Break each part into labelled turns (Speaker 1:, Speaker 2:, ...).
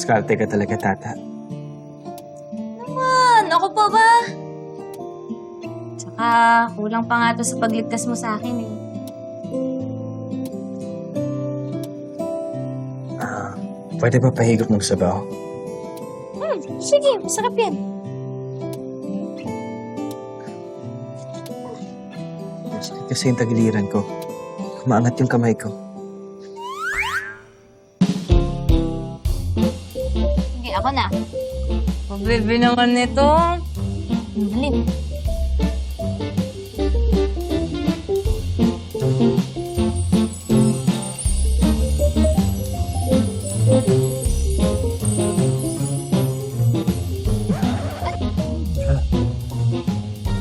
Speaker 1: Diskarte ka talaga, tata.
Speaker 2: Naman, ako pa ba? Tsaka, kulang pa nga to sa pagligtas mo sa akin eh.
Speaker 1: Ah, pwede ba pahigop ng sabaw?
Speaker 2: Hmm, sige, masarap yan.
Speaker 1: Sakit kasi yung tagiliran ko. Kumaangat yung kamay ko.
Speaker 2: Ako na. Pabebe naman nito. Malim.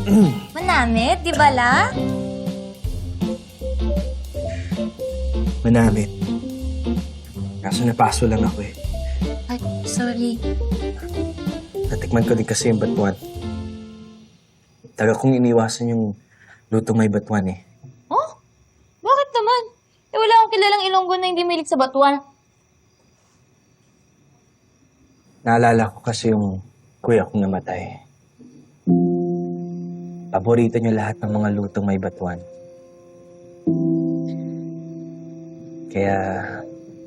Speaker 2: Manamit, di ba la?
Speaker 1: Manamit. Kaso napaso lang ako eh.
Speaker 2: Ay, sorry.
Speaker 1: Natikman ko din kasi yung batuan. Taga kong iniwasan yung luto may batuan eh.
Speaker 2: Oh? Bakit naman? Eh, wala akong kilalang ilonggo na hindi milik sa batuan.
Speaker 1: Naalala ko kasi yung kuya kong namatay. Paborito niyo lahat ng mga lutong may batuan. Kaya,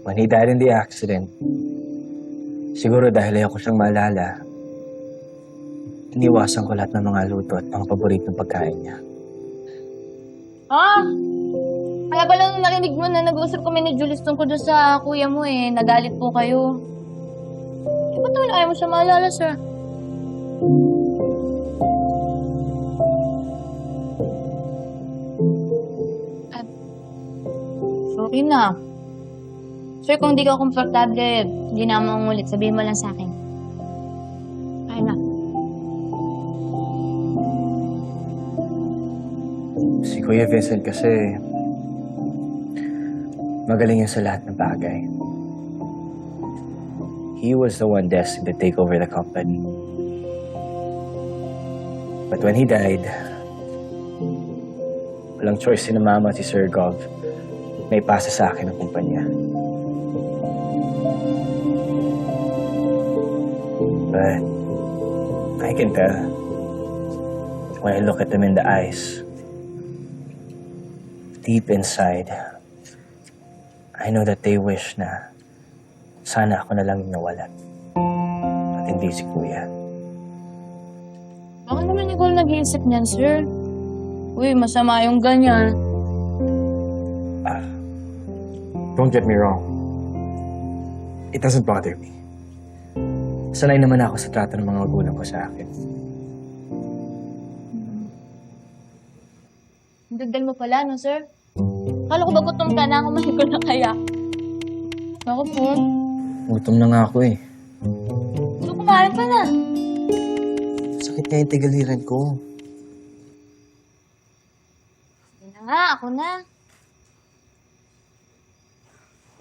Speaker 1: when he died in the accident, siguro dahil ayoko siyang maalala, iniwasan ko lahat ng mga luto at mga paboritong pagkain niya.
Speaker 2: Ah! Kaya pala nung narinig mo na nag-uusap kami ni Julius tungkol doon sa kuya mo eh. Nagalit po kayo. Eh, ba't naman ayaw mo siya maalala, sir? Ah, sorry na. Sir, kung di ka komportable, hindi na mo ulit. Sabihin mo lang sa akin. Ay na.
Speaker 1: Si Kuya Vincent kasi magaling yan sa lahat ng bagay. He was the one destined to take over the company. But when he died, walang choice si na mama at si Sir Gov na ipasa sa akin ang kumpanya. But I can tell when I look at them in the eyes deep inside, I know that they wish na sana ako na lang yung nawala. At hindi si Kuya.
Speaker 2: Bakit naman ikaw nag-iisip niyan, sir? Uy, masama yung ganyan.
Speaker 1: Ah, don't get me wrong. It doesn't bother me. Sanay naman ako sa trato ng mga magulang ko sa akin.
Speaker 2: Dagdal mo pala, no, sir? Kala ko ba gutom ka na? Kumain ko na kaya. Ako po.
Speaker 1: Gutom na nga ako eh.
Speaker 2: So, kumain ka na.
Speaker 1: Sakit nga yung tigaliran ko.
Speaker 2: Hindi na nga, ako na.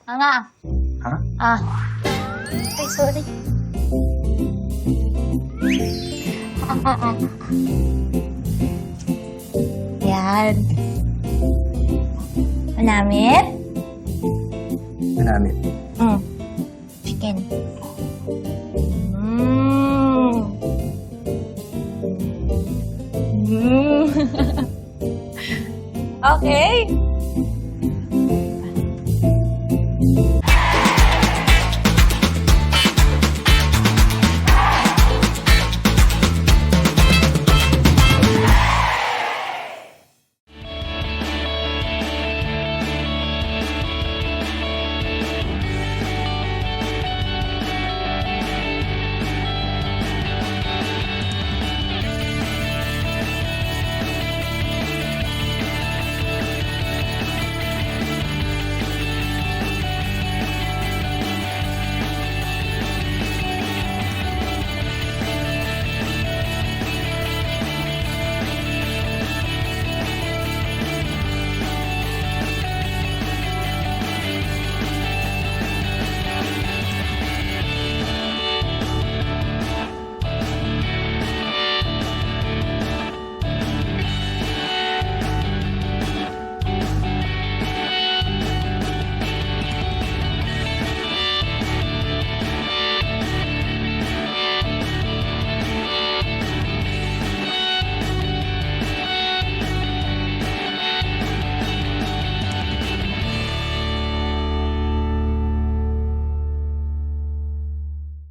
Speaker 2: Ah nga.
Speaker 1: Ha?
Speaker 2: Ah. Ay, sorry. Yan. Manamit?
Speaker 1: Manamit.
Speaker 2: Mm. Chicken. Mm. Mm. okay.